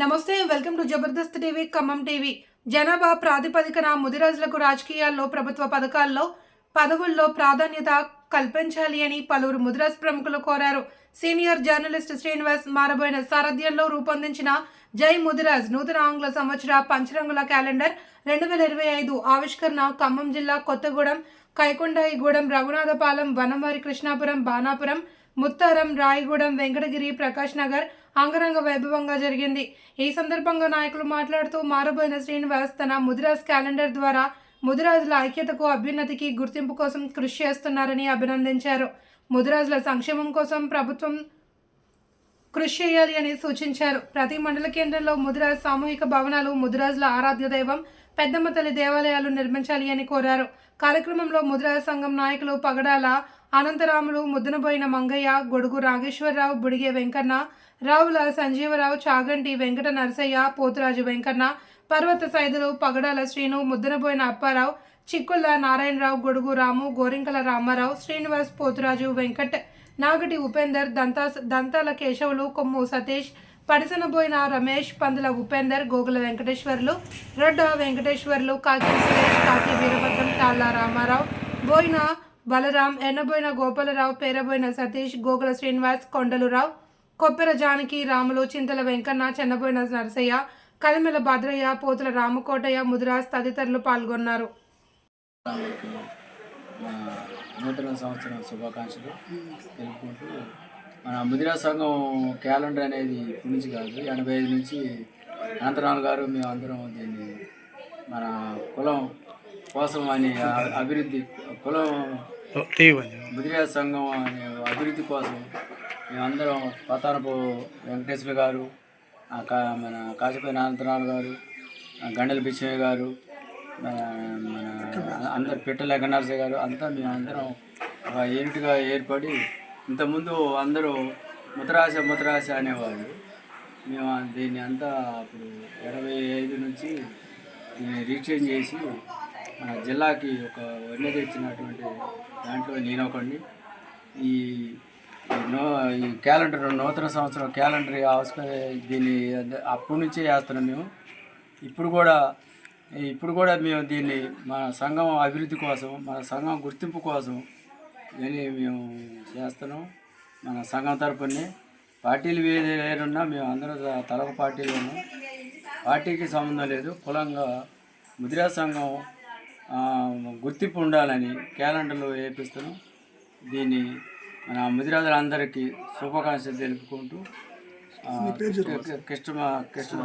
నమస్తే welcome to Jabardasth TV Khammam TV. జనాభా ప్రాతిపదికన ముదిరాజులకు రాజకీయాల్లో ప్రభుత్వ పథకాల్లో పదవుల్లో ప్రాధాన్యత కల్పించాలి అని పలువురు ముదిరాజ్ ప్రముఖులు కోరారు. సీనియర్ జర్నలిస్ట్ శ్రీనివాస్ మారబోయిన సారథ్యంలో రూపొందించిన జై ముదిరాజ్ నూతన ఆంగ్ల సంవత్సర పంచరంగుల క్యాలెండర్ రెండు వేల ఇరవై ఐదు ఆవిష్కరణ ఖమ్మం జిల్లా కొత్తగూడెం కైకొండాయిగూడెం రఘునాథపాలెం వనంవారి కృష్ణాపురం బాణాపురం ముత్తారం రాయగూడెం వెంకటగిరి ప్రకాష్ నగర్ అంగరంగ వైభవంగా జరిగింది. ఈ సందర్భంగా నాయకులు మాట్లాడుతూ మారబోయిన శ్రీనివాస్ తన ముదిరాజ్ క్యాలెండర్ ద్వారా ముదిరాజుల ఐక్యతకు అభ్యున్నతికి గుర్తింపు కోసం కృషి చేస్తున్నారని అభినందించారు. ముదిరాజుల సంక్షేమం కోసం ప్రభుత్వం కృషి చేయాలి అని సూచించారు. ప్రతి మండల కేంద్రంలో ముదిరాజ్ సామూహిక భవనాలు ముదిరాజుల ఆరాధ్య దైవం పెద్దమ్మ తల్లి దేవాలయాలు నిర్మించాలి అని కోరారు. కార్యక్రమంలో ముదిరాజ సంఘం నాయకులు పగడాల అనంతరాములు ముద్దనబోయిన మంగయ్య గొడుగు నాగేశ్వరరావు బుడిగే వెంకన్న రావుల సంజీవరావు చాగంటి వెంకట నరసయ్య పోతురాజు వెంకన్న పర్వత సైదులు పగడాల శ్రీను ముద్దనబోయిన అప్పారావు చిక్కుల నారాయణరావు గొడుగు రాము గోరింకల రామారావు శ్రీనివాస్ పోతురాజు వెంకట్ నాగటి ఉపేందర్ దంతా దంతాల కేశవులు కొమ్ము సతీష్ పడిసనబోయిన రమేష్ పందుల ఉపేందర్ గోగుల వెంకటేశ్వర్లు రొడ్డ వెంకటేశ్వర్లు కాకి సురేష్ కాకి వీరభద్రం తాళ్ళ రామారావు బోయిన బలరాం ఎన్నబోయిన గోపాలరావు పేరబోయిన సతీష్ గోకుల శ్రీనివాస్ కొండలురావు కొప్పెర జానకి రాములు చింతల వెంకన్న చెన్నబోయిన నరసయ్య కలిమెల భద్రయ్య పోతుల రామకోటయ్య ముదిరాజ్ తదితరులు పాల్గొన్నారు. నూతన సంవత్సరం శుభాకాంక్షలు తెలుపుకుంటూ మన ముదిరా సంఘం క్యాలెండర్ అనేది ఇప్పటి నుంచి కాదు ఎనభై ఐదు నుంచి అనంతరాలు గారు మేము అందరం దీన్ని మన కులం కోసం అని అభివృద్ధి కులం ముదిరా సంఘం అనే అభివృద్ధి కోసం మేమందరం పతానపు వెంకటేశ్వర గారు కా- మన కాశీపై అనంతరాలు గారు గండల గండెల గారు మన అందరు పిట్టల నరసయ్య గారు అంతా మేమందరం ఒక యూనిట్గా ఏర్పడి ఇంతకుముందు అందరూ ముతరాశ ముతరాశ అనేవారు మేము దీన్ని అంతా అప్పుడు ఇరవై ఐదు నుంచి రీచేంజ్ చేసి మన జిల్లాకి ఒక వన్నె ఇచ్చినటువంటి దాంట్లో నేను ఒకడిని ఈ ఈ నో ఈ క్యాలెండర్ నూతన సంవత్సరం క్యాలెండర్ ఆవిష్కరి దీన్ని అప్పటి నుంచే చేస్తున్నాం మేము. ఇప్పుడు కూడా ఇప్పుడు కూడా మేము దీన్ని మన సంఘం అభివృద్ధి కోసం మన సంఘం గుర్తింపు కోసం ఇవన్నీ మేము చేస్తున్నాం. మన సంఘం తరపునే పార్టీలు వేరే లేనున్నా మేము అందరూ తలక పార్టీలు ఉన్నాం పార్టీకి సంబంధం లేదు. కులంగా ముద్రా సంఘం గుర్తింపు ఉండాలని క్యాలెండర్లు వేపిస్తున్నాం దీన్ని మన ముదిరాజులందరికీ శుభాకాంక్షలు తెలుపుకుంటూ కృష్ణ కృష్ణ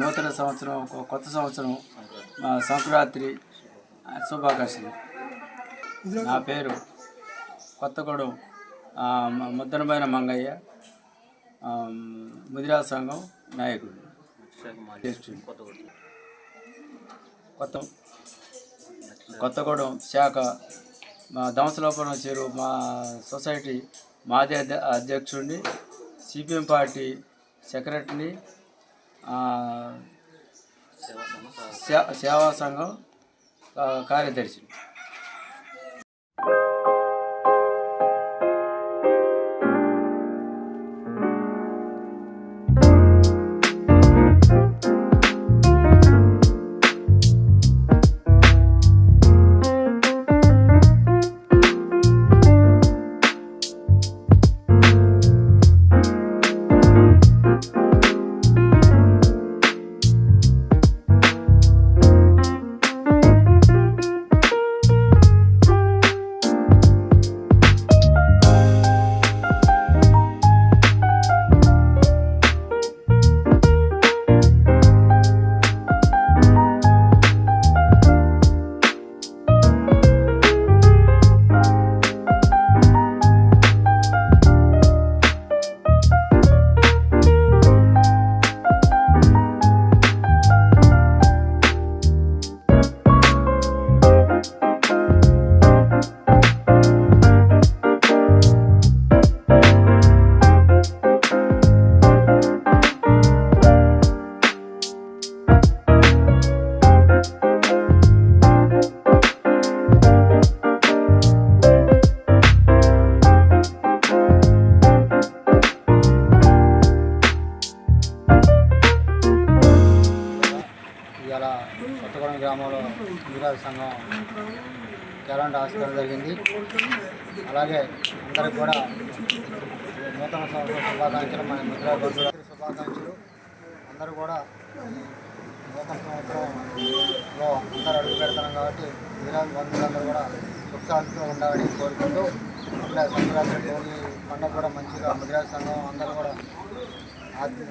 నూతన సంవత్సరం కొత్త సంవత్సరం సంక్రాంతి శుభాకాంక్షలు. నా పేరు కొత్తగూడెం ముద్దనమైన మంగయ్య ఆ, ముదిరా సంఘం నాయకుడు. కొత్త కొత్తగూడెం శాఖ మా దంసలోపన చెరువు మా సొసైటీ మాజీ అధ్య అధ్యక్షుడిని సిపిఎం పార్టీ సెక్రటరీని ఆ, సే- సేవా ఇక్కడ కొత్తగూడెం గ్రామంలో వీరాజు సంఘం క్యాలెండర్ ఆస్కారం జరిగింది. అలాగే అందరికి కూడా నూతన సంవత్సరం శుభాకాంక్షలు. మన మిత్ర శుభాకాంక్షలు. అందరూ కూడా నూతన సంవత్సరంలో అందరూ అడుగు పెడతాం కాబట్టి వీరాజు బంధువులందరూ కూడా సుఖశాంతితో ఉండాలని కోరుకుంటూ అట్లా సంక్రాంతి భోగి పండుగ కూడా మంచిగా ముదిరాజు సంఘం అందరూ కూడా ఆధ్య-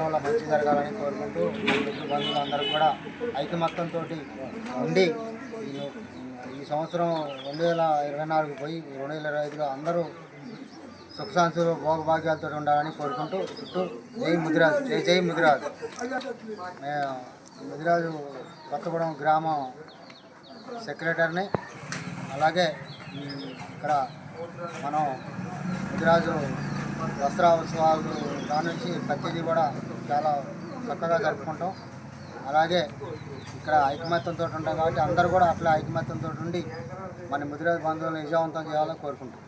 వల్ల మంచి జరగాలని కోరుకుంటూ బంధువులందరూ కూడా ఐకమత్యంతో ఉండి ఈ ఈ సంవత్సరం రెండు వేల ఇరవై నాలుగు పోయి రెండు వేల ఇరవై ఐదులో అందరూ సుఖశాంతులు భోగభాగ్యాలతో ఉండాలని కోరుకుంటూ చుట్టూ జై ముదిరాజు జై జై ముదిరాజు. ముదిరాజు కొత్తగూడెం గ్రామం సెక్రటరీని అలాగే ఇక్కడ మనం ముదిరాజు దసరా ఉత్సవాలు కానుంచి ప్రతిదీ కూడా చాలా చక్కగా జరుపుకుంటాం. అలాగే ఇక్కడ ఐకమత్యంతో ఉంటాం కాబట్టి అందరూ కూడా అట్లా ఐకమత్యంతో ఉండి మన ముదిరాజు బంధువులను విజయవంతం చేయాలని కోరుకుంటాం.